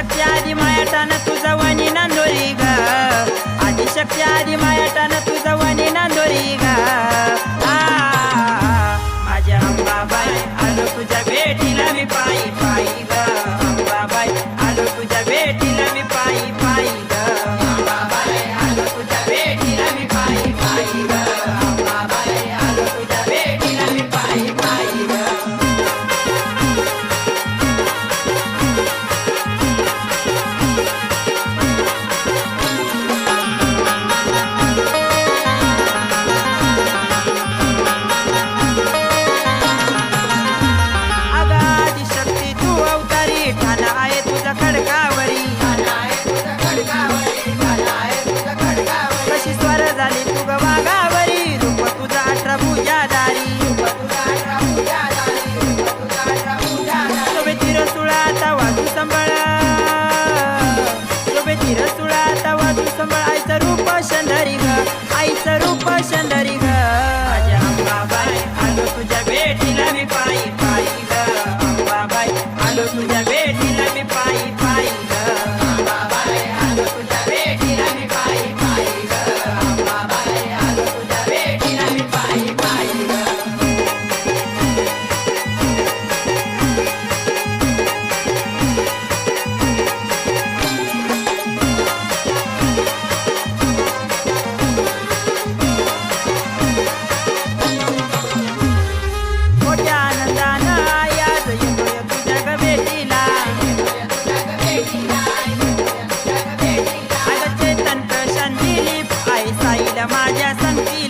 आदिशक्ती माया मायाटानं तुझा वणी नांदोरी ग. आदिशक्ती आधी मायाटानं तुझा वणी नांदोरी गा. अप्पा शंदरी ग माझ्या अंबाबाई आलो तुझ्या भेटीला मी पायी पायी ग अंबाबाई आलो तुझ्या भेटीला मी पायी माझ्या संगीला